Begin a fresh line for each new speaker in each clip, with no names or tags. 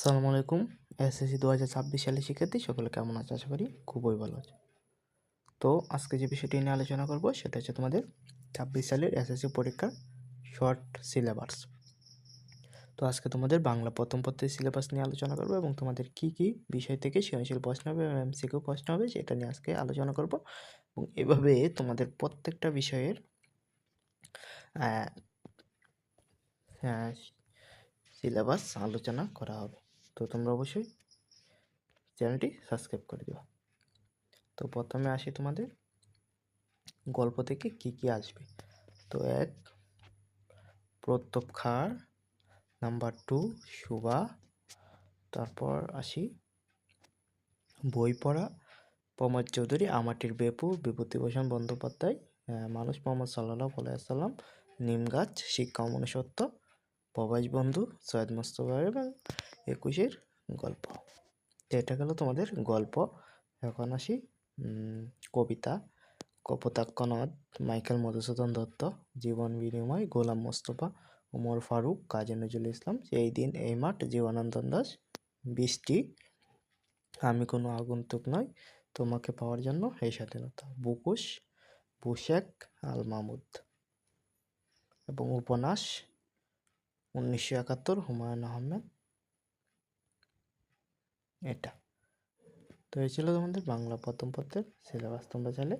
আসসালামু আলাইকুম। এসএসসি দু হাজার ছাব্বিশ সালের শিক্ষার্থী, সকলে কেমন আছে? আশা করি খুবই ভালো আছে। তো আজকে যে বিষয়টি নিয়ে আলোচনা করব, সেটা হচ্ছে তোমাদের ছাব্বিশ সালের এসএসসি পরীক্ষার শর্ট সিলেবাস। তো আজকে তোমাদের বাংলা প্রথম পত্রের সিলেবাস নিয়ে আলোচনা করব এবং তোমাদের কি কি বিষয় থেকে সৃজনশীল প্রশ্ন হবে এবং এমসিকিউ প্রশ্ন হবে, সেটা নিয়ে আজকে আলোচনা করব। এবং এভাবে তোমাদের প্রত্যেকটা বিষয়ের সিলেবাস আলোচনা করা হবে। তো তোমরা অবশ্যই চ্যানেলটি সাবস্ক্রাইব করে দিও তো প্রথমে আসি তোমাদের গল্প থেকে কি কি আসবে। তো এক প্রত্যপ খার, নাম্বার টু সুবা। তারপর আসি বই পড়া, প্রমোদ চৌধুরী, আমাটির বেপু বিভূতিভূষণ বন্দ্যোপাধ্যায় মানুষ মোহাম্মদ সাল্লাহ সাল্লাম নিম গাছ, শিক্ষা মনুষ্যত্ব প্রবাস বন্ধু সৈয়দ মোস্তফা এবং একুশের গল্প। তো এটা গেল তোমাদের গল্প। এখন আসি কবিতা। কপোতাক্ষনাথ মাইকেল মধুসূদন দত্ত, জীবন বিনিময়, গোলাম মোস্তফা ওমর ফারুক, কাজী নজরুল ইসলাম, এই দিন, এই মাঠ, জীবনানন্দন দাস, বৃষ্টি। আমি কোনো আগন্তুক নই, তোমাকে পাওয়ার জন্য এই স্বাধীনতা। বুকুশ, বুশেক, আল মাহমুদ এবং উপন্যাস উনিশশো একাত্তর হুমায়ুন আহমেদ। এটা। তো এই ছিল তোমাদের বাংলা প্রথম পত্রের সিলেবাস। তোমরা চাইলে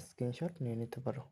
স্ক্রিনশট নিয়ে নিতে পারো।